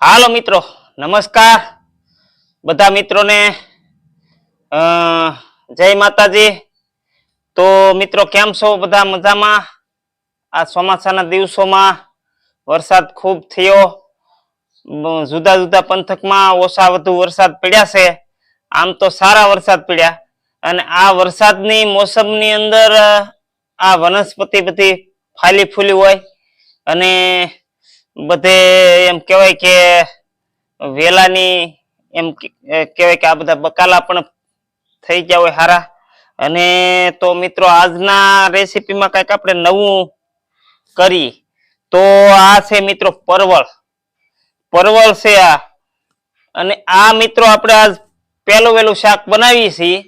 હાલો મિત્રો, નમસ્કાર. બધા મિત્રોને જય માતાજી. તો મિત્રો, કેમ છો બધા મજામાં? આ ચોમાસાના દિવસોમાં વરસાદ ખૂબ થયો. જુદા જુદા પંથકમાં ઓછા વધુ વરસાદ પડ્યા છે. આમ તો સારા વરસાદ પડ્યા. અને આ વરસાદની મોસમની અંદર આ વનસ્પતિ બધી ફાલી ફૂલી હોય. અને બધે એમ કહેવાય કે વેલાની એમ કહેવાય કે આ બધા બકાલા પણ થઈ ગયા હોય હારા. અને તો મિત્રો આજના રેસીપીમાં કંઈક આપણે નવું કરી. તો આ છે મિત્રો પરવળ. પરવળ છે આ. અને આ મિત્રો આપણે આજ પહેલું વહેલું શાક બનાવીએ છીએ.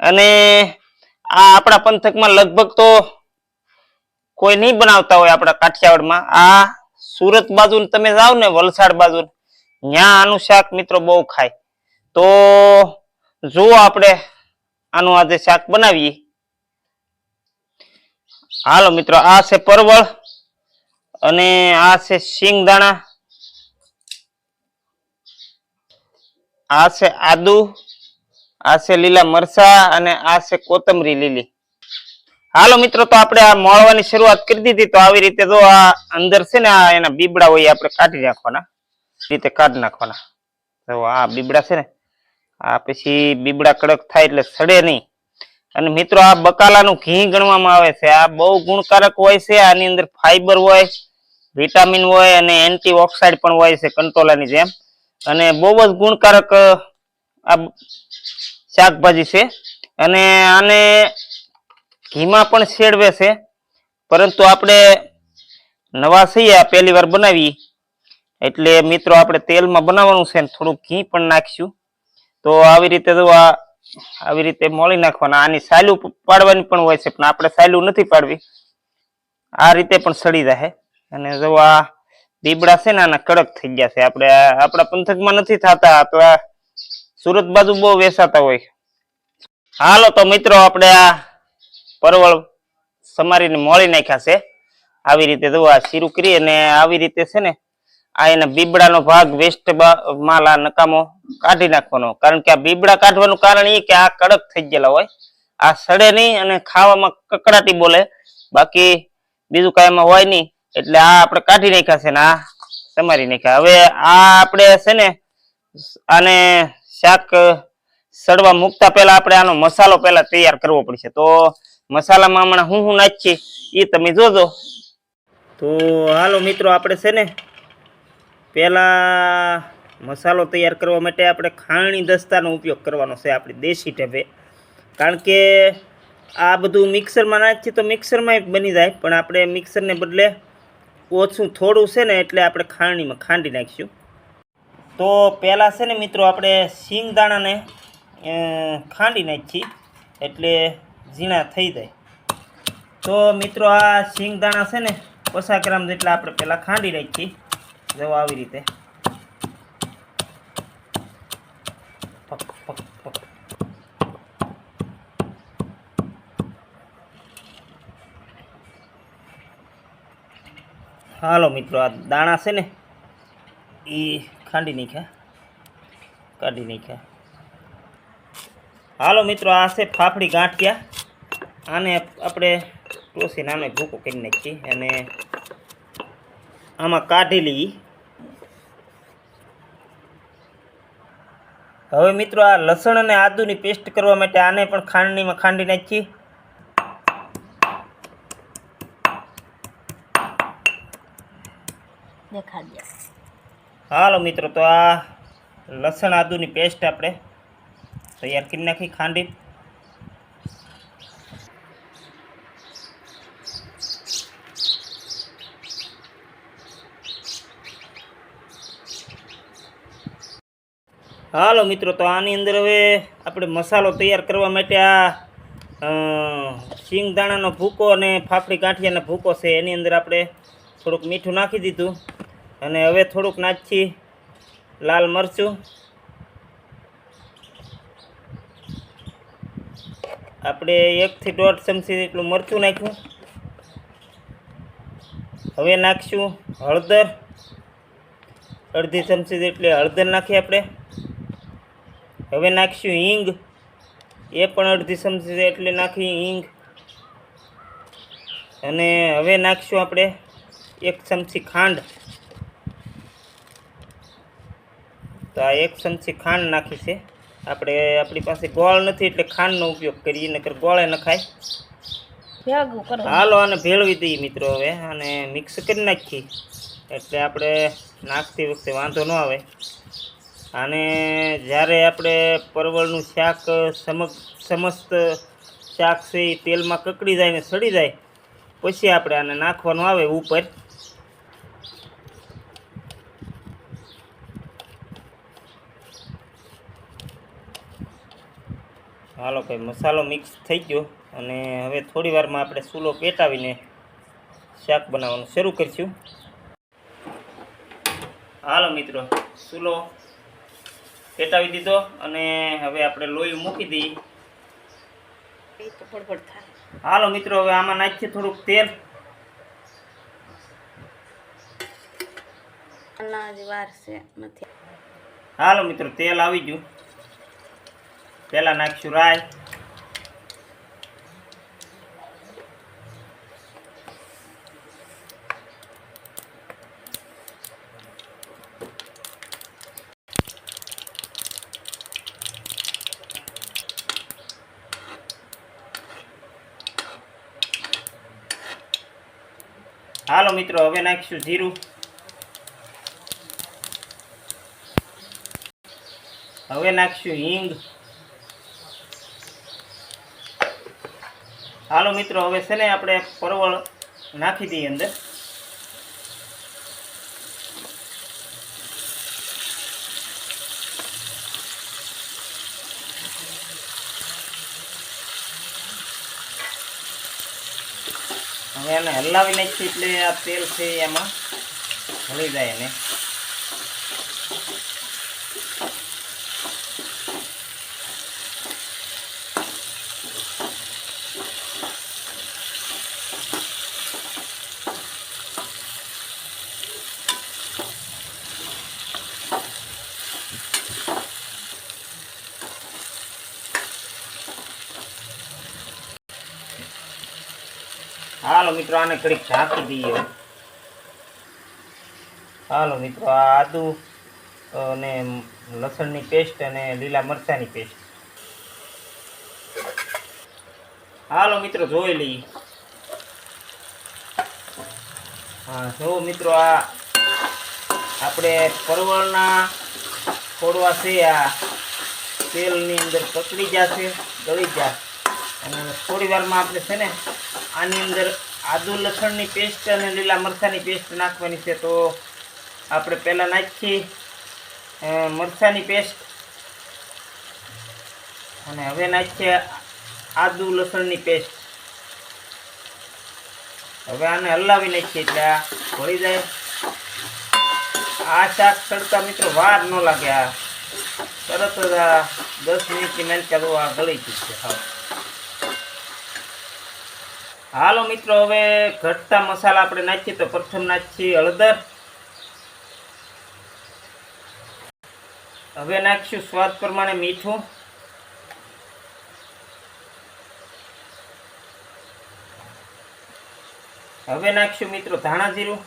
અને આ આપણા પંથકમાં લગભગ તો કોઈ નહીં બનાવતા હોય આપણા કાઠિયાવાડમાં. આ સુરત બાજુ તમે જાઓ ને વલસાડ બાજુ ત્યાં આનું શાક મિત્રો બહુ ખાય. તો જુઓ આપણે આનું આજે શાક બનાવીએ. હાલો મિત્રો, આ છે પરવળ અને આ છે સિંગદાણા આ છે આદુ, આ છે લીલા મરચા અને આ છે કોથમરી લીલી. હાલો મિત્રો, તો આપણે આ મળવાની શરૂઆત કરી દીધી. તો આવી રીતે જો આ અંદર છે ને આ એના બીબડા હોય આપણે કાઢી નાખવાના. રીતે કાઢી નાખવાના. તો આ બીબડા છે ને, આ પછી બીબડા કડક થાય એટલે સડે નહીં. અને મિત્રો, આ બકાલાનું ઘી ગણવામાં આવે છે. આ બહુ ગુણકારક હોય છે. આની અંદર ફાઈબર હોય વિટામિન હોય અને એન્ટી ઓક્સાઇડ પણ હોય છે કંટોલાની જેમ. અને બહુ જ ગુણકારક આ શાકભાજી છે. અને આને ઘીમાં પણ શેડવે છે. પરંતુ આપણે નવા છીએ આ પહેલી વાર બનાવી. એટલે મિત્રો, આપણે તેલમાં બનાવવાનું છે ને થોડું ઘી પણ નાખીશું. તો આવી રીતે જો આવી રીતે મોળી નાખવાના. આની સાયલું પાડવાની પણ હોય છે, પણ આપણે સાયલું નથી પાડવી. આ રીતે પણ સડી જાય અને જો આ દીબડા છે ને, આના કડક થઈ ગયા છે. આપણે આપણા પંથકમાં નથી થતા, તો આ સુરત બાજુ બહુ વેસાતા હોય. હાલો તો મિત્રો, આપણે આ પરવળ સમારીને મોળી નાખ્યા છે. આવી રીતે જો આ શીરું કરી અને આવી રીતે છે ને આ એના બીબડાનો ભાગ વેસ્ટ માલ આ નકામો કાઢી નાખવાનો. કારણ કે આ બીબડા કાઢવાનું કારણ એ કે આ કડક થઈ ગયેલા હોય. આ સડે નહીં અને ખાવામાં કકડાટી બોલે. બાકી બીજું કાંઈ એમાં હોય નહીં. એટલે આ આપણે કાઢી નાખ્યા છે ને આ સમારી નાખ્યા. હવે આ આપણે છે ને આને શાક સડવા મૂકતા પહેલા આપણે આનો મસાલો પહેલા તૈયાર કરવો પડશે. તો મસાલામાં હમણાં હું હું નાખીએ એ તમે જોજો. તો હાલો મિત્રો, આપણે છે ને પહેલાં મસાલો તૈયાર કરવા માટે આપણે ખાણી દસ્તાનો ઉપયોગ કરવાનો છે આપણી દેશી ઢબે. કારણ કે આ બધું મિક્સરમાં નાખીએ તો મિક્સરમાં બની જાય, પણ આપણે મિક્સરને બદલે ઓછું થોડું છે ને એટલે આપણે ખાણીમાં ખાંડી નાખીશું. તો પહેલાં છે ને મિત્રો, આપણે સિંગદાણાને ખાંડી નાખીએ. એટલે ઝીણા થઈ જાય. તો મિત્રો આ સિંગદાણા છે ને પચાસ ગ્રામ જેટલા આપણે પહેલાં ખાંડી રાખીએ. જો આવી રીતે. હાલો મિત્રો, આ દાણા છે ને, એ ખાંડી નાખ્યા. કાઢી નાખ્યા. હાલો મિત્રો, આ છે ફાફડી ગાંઠિયા. આને આપણે ટોસી નાનો ભૂકો કરી નાખીએ અને આમાં કાઢી લઈએ હવે મિત્રો આ લસણ અને આદુની પેસ્ટ કરવા માટે આને પણ ખાંડણીમાં ખાંડી નાખીએ. હાલો મિત્રો તો આ લસણ આદુની પેસ્ટ આપણે તૈયાર કરી નાખી ખાંડી. હાલો મિત્રો તો આની અંદર હવે આપણે મસાલો તૈયાર કરવા માટે આ અ, શિંગદાણાનો ભૂકો અને ફાફડી ગાંઠિયાનો ભૂકો છે એની અંદર આપણે થોડુંક મીઠું નાખી દીધું. અને હવે થોડુંક નાખી લાલ મરચું. આપણે એકથી દોઢ ચમચી જેટલું મરચું નાખ્યું. હવે નાખીશું હળદર. અડધી ચમચી જેટલી હળદર નાખી આપણે. હવે નાખીશું હિંગ. એ પણ અડધી ચમચી એટલે નાખી હિંગ. અને હવે નાખીશું આપણે એક ચમચી ખાંડ. તો આ એક ચમચી ખાંડ નાખી છે. આપણે આપણી પાસે ગોળ નથી એટલે ખાંડનો ઉપયોગ કરીએ નકર ગોળે નખાય. હાલો આને ભેળવી દઈએ મિત્રો હવે અને મિક્સ કરી નાખીએ. એટલે આપણે નાખતી વખતે વાંધો ન આવે. અને જ્યારે આપણે પરવળનું શાક સમગ સમસ્ત શાક છે એ તેલમાં કકડી જાય ને સડી જાય, પછી આપણે આને નાખવાનું આવે ઉપર. હાલો ભાઈ, મસાલો મિક્સ થઈ ગયો અને હવે થોડી વારમાં આપણે સૂલો પેટાવીને શાક બનાવવાનું શરૂ કરીશું. હાલો મિત્રો સૂલો પેટાવી દીધો અને હવે આપણે લોહી મૂકી દઈએ. હાલો મિત્રો હવે આમાં નાખીએ થોડુંક તેલ. હાલો મિત્રો તેલ આવી ગયું. પહેલાં નાખીશું રાઈ. હાલો મિત્રો, હવે નાખીશું જીરું. હવે નાખીશું હિંગ. હાલો મિત્રો, હવે છે ને આપણે પરવળ નાખી દઈએ અંદર. હવે એને હલાવી નાખીએ એટલે આ તેલ છે એમાં ભળી જાય એને હાલો મિત્રો, આને ઘડીક ઢાંકી દઈએ. હાલો મિત્રો, આ આદુ અને લસણની પેસ્ટ અને લીલા મરચાંની પેસ્ટ. હાલો મિત્રો, જોઈ લઈએ. હા, જો મિત્રો, આ આપણે પરવળના છોડવા છે, આ તેલની અંદર પકડી જશે ગળી જશે અને થોડી વારમાં આપણે છે ને, આની અંદર આદુ, લસણની પેસ્ટ અને લીલા મરચાંની પેસ્ટ નાખવાની છે. તો આપણે પહેલાં નાખીએ. મરચાંની પેસ્ટ અને હવે નાખીએ આદુ, લસણની પેસ્ટ હવે આને હલાવી નાખીએ એટલે આ ભળી જાય. આ શાક તડકા મિત્રો વાર ન લાગે આ. તરત જ આ દસ મિનિટની મહેનત આ ગળી છે હા. હાલો મિત્રો, હવે ઘટતા મસાલા આપણે નાખીએ તો પ્રથમ નાખીએ હળદર. હવે નાખીશું સ્વાદ પ્રમાણે મીઠું. હવે નાખશું મિત્રો ધાણા જીરું.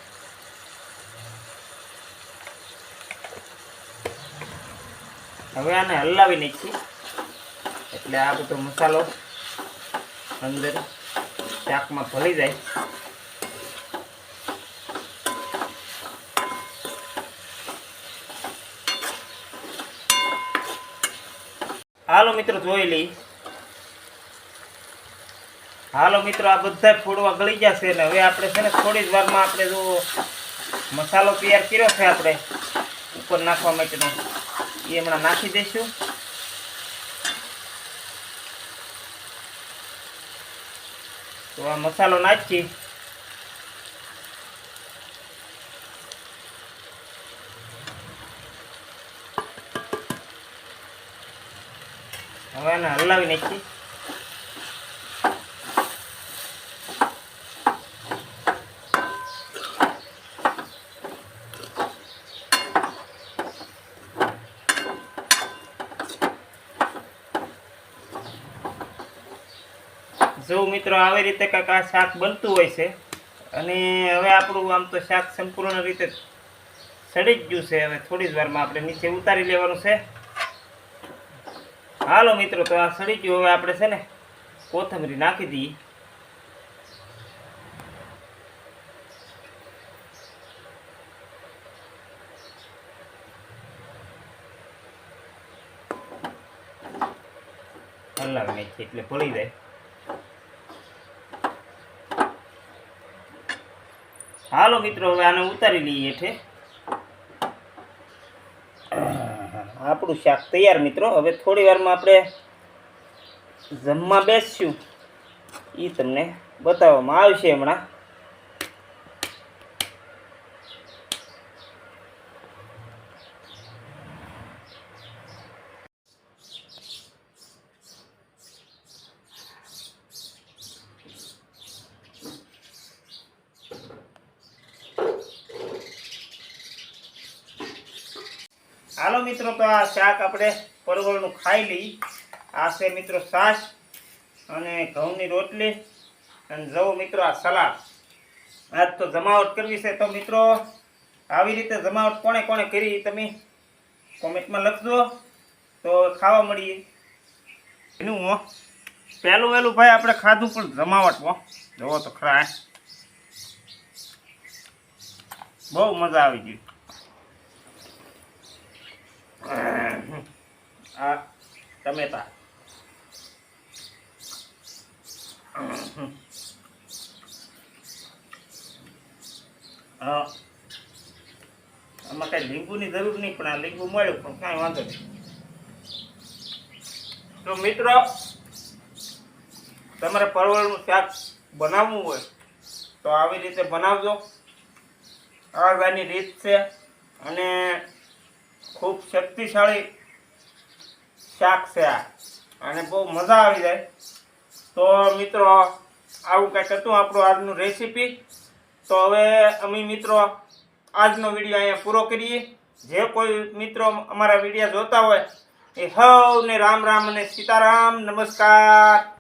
હવે આને હલાવી નાખીએ. એટલે આ બધો મસાલો અંદર શાકમાં ભળી જાય. હાલો મિત્રો, જોઈ લઈ. હાલો મિત્રો, આ બધા ફોડવા ગળી ગયા છે ને. હવે આપણે છે ને થોડી જ વારમાં આપણે જો મસાલો તૈયાર કર્યો છે આપણે. ઉપર નાખવા માટેનો એ હમણાં નાખી દઈશું. તો આ મસાલો નાખી. હવે એને હલાવી નાખી જો મિત્રો આવી રીતે કાંક આ શાક બનતું હોય છે. અને હવે આપણું આમ તો શાક સંપૂર્ણ રીતે સડી જ ગયું છે. હવે થોડી જ વારમાં આપણે નીચે ઉતારી લેવાનું છે. હાલો મિત્રો, તો આ સડી ગયું. હવે આપણે છે ને કોથમરી નાખી દઈએ. હલાવી નાખીએ એટલે ભળી જાય. હાલો મિત્રો, હવે આને ઉતારી લઈએ છે આપણું શાક તૈયાર મિત્રો, હવે થોડી વારમાં આપણે જમવા બેસશું. એ તમને બતાવવામાં આવશે હમણાં. હાલો મિત્રો, તો આ શાક આપણે પરવળનું ખાઈ લઈ. આ છે મિત્રો છાશ અને ઘઉંની રોટલી અને જવું મિત્રો આ સલાડ. આજ તો જમાવટ કરવી છે. તો મિત્રો, આવી રીતે જમાવટ કોણે કોણે કરી તમે કોમેન્ટમાં લખજો. તો ખાવા મળીએ. એનું હો. પહેલું વહેલું ભાઈ આપણે ખાધું પણ જમાવટ હો. જવો તો ખરા. બહુ મજા આવી ગઈ. આ ટમેટા આમાં કઈ લીંબુની જરૂર નહીં, પણ આ લીંબુ મળ્યું, પણ કાંઈ વાંધો નહીં. તો મિત્રો, તમારે પરવળનું શાક બનાવવું હોય, તો આવી રીતે બનાવજો. આ રીત છે, અને ખૂબ શક્તિશાળી શાક છે આ. અને બહુ મજા આવી જાય. તો મિત્રો, આવું કંઈક હતું આપણું આજનું રેસીપી તો હવે અમે મિત્રો આજનો વીડિયો અહીંયા પૂરો કરીએ. જે કોઈ મિત્રો અમારા વીડિયો જોતા હોય, એ હવને રામ રામ અને સીતારામ, નમસ્કાર.